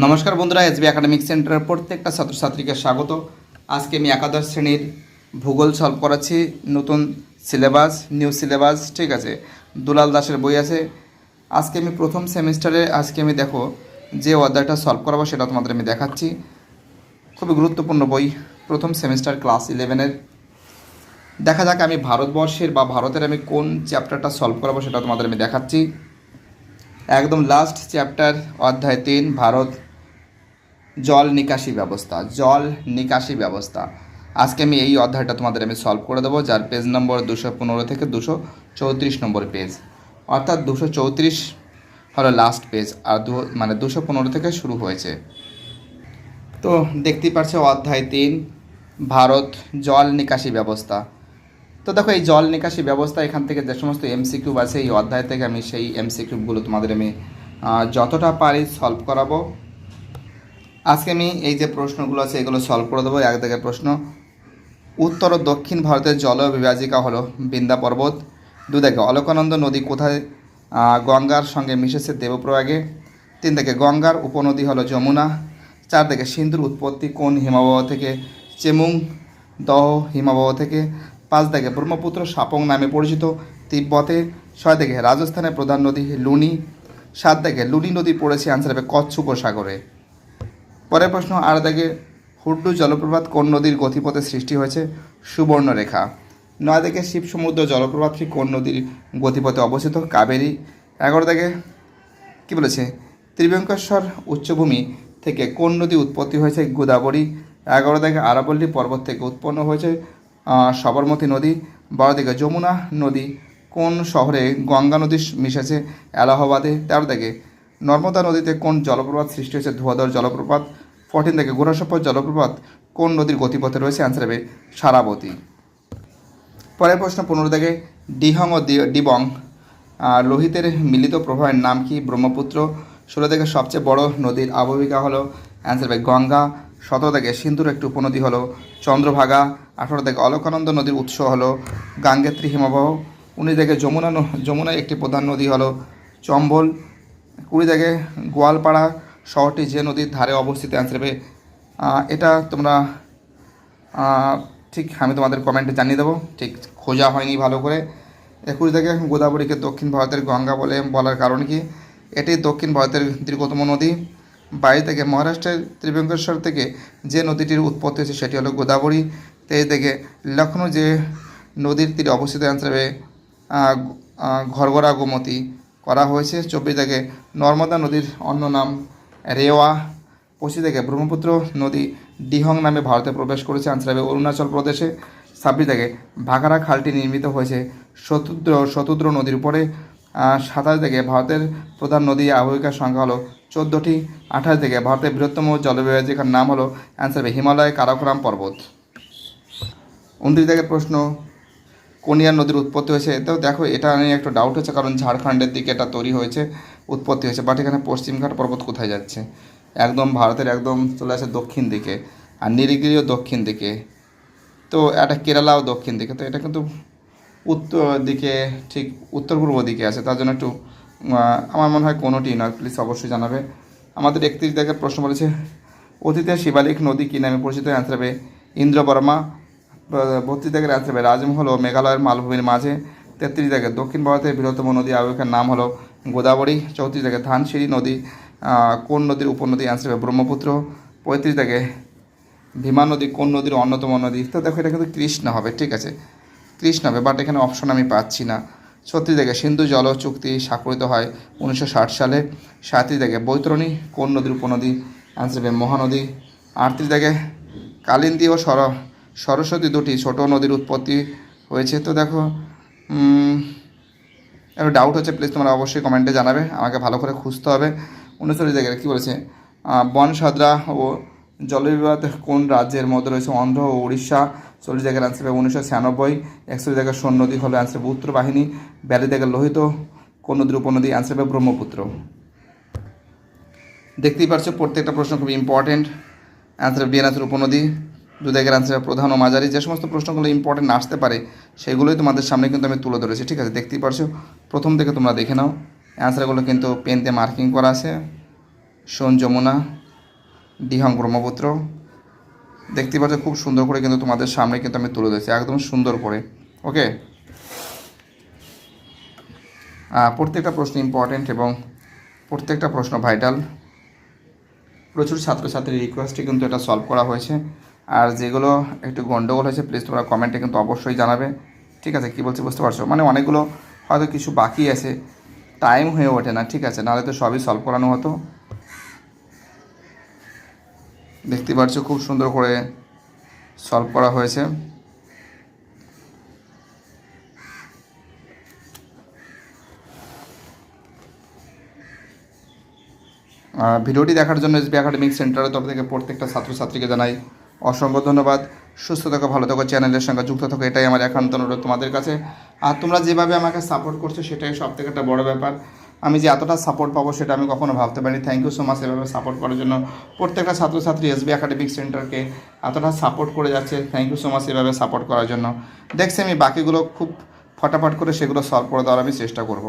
নমস্কার বন্ধুরা, SB academic সেন্টারের প্রত্যেকটা ছাত্রছাত্রীকে স্বাগত। আজকে আমি একাদশ শ্রেণির ভূগোল সলভ করাচ্ছি, নতুন সিলেবাস নিউ সিলেবাস ঠিক আছে? দুলাল দাসের বই আছে। আজকে আমি প্রথম সেমিস্টারে আজকে আমি দেখো যে অধ্যায়টা সলভ করাবো সেটা তোমাদের আমি দেখাচ্ছি। খুবই গুরুত্বপূর্ণ বই, প্রথম সেমিস্টার ক্লাস ইলেভেনের দেখা যাক আমি ভারতবর্ষের বা ভারতের আমি কোন চ্যাপ্টারটা সলভ করাবো সেটা তোমাদের আমি দেখাচ্ছি। একদম লাস্ট চ্যাপ্টার অধ্যায় তিন, ভারত জল নিকাশি ব্যবস্থা, জল নিকাশি ব্যবস্থা। আজকে আমি এই অধ্যায়টা তোমাদের আমি সলভ করে দেবো, যার পেজ নম্বর দুশো পনেরো থেকে দুশো চৌত্রিশ নম্বর পেজ অর্থাৎ দুশো চৌত্রিশ হলো লাস্ট পেজ আর দু মানে দুশো পনেরো থেকে শুরু হয়েছে। তো দেখতেই পাচ্ছ অধ্যায় তিন, ভারত জল নিকাশি ব্যবস্থা। তো দেখো, এই জল নিকাশি ব্যবস্থা, এখান থেকে যে সমস্ত এমসিকিউব আছে, এই অধ্যায় থেকে আমি সেই এমসিকিউবগুলো তোমাদের আমি যতটা পারি সলভ করাবো। আজকে আমি এই যে প্রশ্নগুলো আছে, এগুলো সলভ করে দেবো। এক দিকের প্রশ্ন, উত্তর ও দক্ষিণ ভারতের জল বিভাজিকা হলো বৃন্দা পর্বত। দু দেখে অলকানন্দ নদী কোথায়? গঙ্গার সঙ্গে মিশেছে দেবপ্রয়াগে। তিন থেকে গঙ্গার উপনদী হলো যমুনা। চার থেকে সিন্ধুর উৎপত্তি কোন হিমাবহ থেকে? চেমুং দহ হিমাবহ থেকে। পাঁচ থেকে ব্রহ্মপুত্র সাপং নামে পরিচিত তিব্বতে। ছয় থেকে রাজস্থানের প্রধান নদী লুনি। সাত থেকে লুনি নদী পড়েছে আনসার হবে কচ্ছ উপসাগরে পরের প্রশ্ন, আর দেখে হুড্ডু জলপ্রপাত কোন নদীর গতিপথে সৃষ্টি হয়েছে? সুবর্ণরেখা। নয় থেকে শিব সমুদ্র জলপ্রপাতটি কোন নদীর গতিপথে অবস্থিত? কাবেরী। এগারো থেকে কী বলেছে? ত্রিভঙ্কেশ্বর উচ্চভূমি থেকে কোন নদী উৎপত্তি হয়েছে? গোদাবরী। এগারো থেকে আরাবল্লী পর্বত থেকে উৎপন্ন হয়েছে সবরমতী নদী। বারো থেকে যমুনা নদী। কোন শহরে গঙ্গা নদী মিশেছে? এলাহাবাদে। তেরো থেকে নর্মদা নদীতে কোন জলপ্রপাত সৃষ্টি হয়েছে? ধোয়াধর জলপ্রপাত। ফোরটিন থেকে গোরাসপ্পর জলপ্রপাত কোন নদীর গতিপথে রয়েছে? অ্যান্সার হবে সারাবতী। পরের প্রশ্ন পনেরো থেকে ডিহং ও ডিবং লোহিতের মিলিত প্রবাহের নাম কি? ব্রহ্মপুত্র। ষোলো থেকে সবচেয়ে বড় নদীর আবহিকা হলো অ্যান্সার হবে গঙ্গা। সতেরো থেকে সিন্ধুর একটি উপনদী হলো, চন্দ্রভাগা। আঠারো থেকে অলকানন্দ নদীর উৎস হলো, গাঙ্গেত্রী হিমবাহ। উনিশ থেকে যমুনা ন- যমুনা একটি প্রধান নদী হলো, চম্বল। কুড়ি থেকে গোয়ালপাড়া। শহরটি যে নদীর ধারে অবস্থিত অ্যান্সার হবে এটা তোমরা ঠিক আমি তোমাদের কমেন্টে জানিয়ে দেবো। ঠিক, খোঁজা হয়নি ভালো করে। একুশ থেকে গোদাবরীকে দক্ষিণ ভারতের গঙ্গা বলে বলার কারণ কি? এটি দক্ষিণ ভারতের দীর্ঘতম নদী। বাইরে থেকে মহারাষ্ট্রের ত্রিভঙ্কেশ্বর থেকে যে নদীটির উৎপত্তি হয়েছে সেটি হলো গোদাবরী। তেইশ থেকে লখনৌ যে নদীর তীরে অবস্থিত অ্যান্সার ঘরগড়া গোমতী করা হয়েছে। চব্বিশ থেকে নর্মদা নদীর অন্য নাম রেওয়া পঁচিশ থেকে ব্রহ্মপুত্র নদী ডিহং নামে ভারতে প্রবেশ করেছে আনসার হবে অরুণাচল প্রদেশে। ছাব্বিশ থেকে ভাগারা খালটি নির্মিত হয়েছে। শতুদ্র শতুদ্র নদীর উপরে সাতাশ থেকে ভারতের প্রধান নদী আবহিকার সংখ্যা হলো চোদ্দোটি। আঠাশ থেকে ভারতের বৃহত্তম জলবিভাজিকার নাম হলো অ্যান্সার হবে হিমালয় কারাকোরাম পর্বত। উনত্রিশ থেকে প্রশ্ন কোনিয়া নদীর উৎপত্তি হয়েছে? তো দেখো, এটা নিয়ে একটু ডাউট হচ্ছে, কারণ ঝাড়খণ্ডের দিকে এটা তৈরি হয়েছে। উৎপত্তি হয়েছে। বাট এখানে পশ্চিমঘাট পর্বত কোথায় যাচ্ছে? একদম ভারতের একদম চলে আসে দক্ষিণ দিকে আর নীলগিরিও দক্ষিণ দিকে। তো এটা কেরালাও দক্ষিণ দিকে। তো এটা কিন্তু উত্তর দিকে, ঠিক উত্তর পূর্ব দিকে আছে। তার জন্য একটু আমার মনে হয় কোনোটি নয়। প্লিজ অবশ্যই জানাবে। আমাদের একত্রিশ দেখে প্রশ্ন বলেছে অতীতে শিবালিক নদী কী? নামে পরিচিত অ্যান্সার হবে ইন্দ্রবর্মা বত্রিশ থেকে অ্যান্সার হবে রাজমহল ও মেঘালয়ের মালভূমির মাঝে তেত্রিশ থেকে দক্ষিণ ভারতের বৃহত্তম নদী আবহাওয়ার নাম হলো গোদাবরী চৌত্রিশ থেকে ধানসিঁড়ি নদী কোন নদীর উপনদী? অ্যান্সার হবে ব্রহ্মপুত্র। পঁয়ত্রিশ থেকে ভীমা নদী, কোন নদীর অন্যতম নদী? তো দেখো, এটা কিন্তু কৃষ্ণ হবে, ঠিক আছে? কৃষ্ণ হবে বাট এখানে অপশন আমি পাচ্ছি না। ছত্রিশ থেকে সিন্ধু জল চুক্তি স্বাক্ষরিত হয় উনিশশো ষাট সালে। সাঁত্রিশ থেকে বৈতরণী, কোন নদীর উপনদী? অ্যান্সার হবে মহানদী। আটত্রিশ থেকে কালিন্দী ও সর, সরস্বতী দুটি ছোট নদীর উৎপত্তি হয়েছে। তো দেখো একটু ডাউট হচ্ছে প্লিজ তোমরা অবশ্যই কমেন্টে জানাবে, আমাকে ভালো করে খুঁজতে হবে। উনচল্লিশ জায়গায় কী বলেছে? বন সাদরা ও জলবিবাদ কোন রাজ্যের মধ্যে রয়েছে? অন্ধ্র ও উড়িষ্যা, চল্লিশ জায়গার অ্যান্সার হবে উনিশশো ছিয়ানব্বই, একচল্লিশ জায়গার নদী হলো হবে উত্তর বাহিনী ব্যালি থেকে লোহিত কোন নদীর উপনদী অ্যান্সার হবে ব্রহ্মপুত্র। দেখতেই পারছ প্রত্যেকটা প্রশ্ন খুব ইম্পর্টেন্ট অ্যান্সার বিয়ানাসের উপনদী দু জায়গার অ্যান্সার প্রধান ও মাঝারি, যে সমস্ত প্রশ্নগুলো ইম্পর্টেন্ট আসতে পারে, সেগুলোই তোমাদের সামনে কিন্তু আমি তুলে ধরেছি, ঠিক আছে? দেখতেই পারছ? প্রথম থেকে তোমরা দেখে নাও। অ্যান্সারগুলো কিন্তু পেনতে মার্কিং করা আছে। সোন যমুনা ডিহং ব্রহ্মপুত্র। দেখতে পাচ্ছ খুব সুন্দর করে কিন্তু তোমাদের সামনে কিন্তু আমি তুলে ধরেছি, একদম সুন্দর করে ওকে প্রত্যেকটা প্রশ্ন ইম্পর্টেন্ট এবং প্রত্যেকটা প্রশ্ন ভাইটাল প্রচুর ছাত্রছাত্রীর রিকোয়েস্টে কিন্তু এটা সলভ করা হয়েছে। আর যেগুলো একটু গন্ডগোল হয়েছে প্লিজ তোমরা কমেন্টে কিন্তু অবশ্যই জানাবে। ঠিক আছে, কী বলছি বুঝতে পারছ? মানে অনেকগুলো হয়তো কিছু বাকি আছে। টাইম হয়ে ওঠে না, ঠিক আছে? নাহলে তো সবই সলভ করানো হতো। দেখতে পাচ্ছ খুব সুন্দর করে সলভ করা হয়েছে। ভিডিওটি দেখার জন্য এসবি একাডেমিক সেন্টারের তরফ থেকে প্রত্যেকটা ছাত্রছাত্রীকে জানাই অসংখ্য ধন্যবাদ। সুস্থ থাকো, ভালো থাকো, চ্যানেলের সঙ্গে যুক্ত থাকো, এটাই আমার একান্ত অনুরোধ তোমাদের কাছে। আর তোমরা যেভাবে আমাকে সাপোর্ট করছ, সেটাই সব থেকে একটা বড় ব্যাপার। আমি যে এতটা সাপোর্ট পাবো, সেটা আমি কখনো ভাবতে পারিনি। থ্যাংক ইউ সো মাচ এভাবে সাপোর্ট করার জন্য। প্রত্যেকটা ছাত্রছাত্রী এসবি একাডেমিক সেন্টারকে এতটা সাপোর্ট করে যাচ্ছে। থ্যাংক ইউ সো মাচ এভাবে সাপোর্ট করার জন্য। দেখছি আমি বাকিগুলো খুব ফটাফট করে সেগুলো সলভ করে দেওয়ার আমি চেষ্টা করব।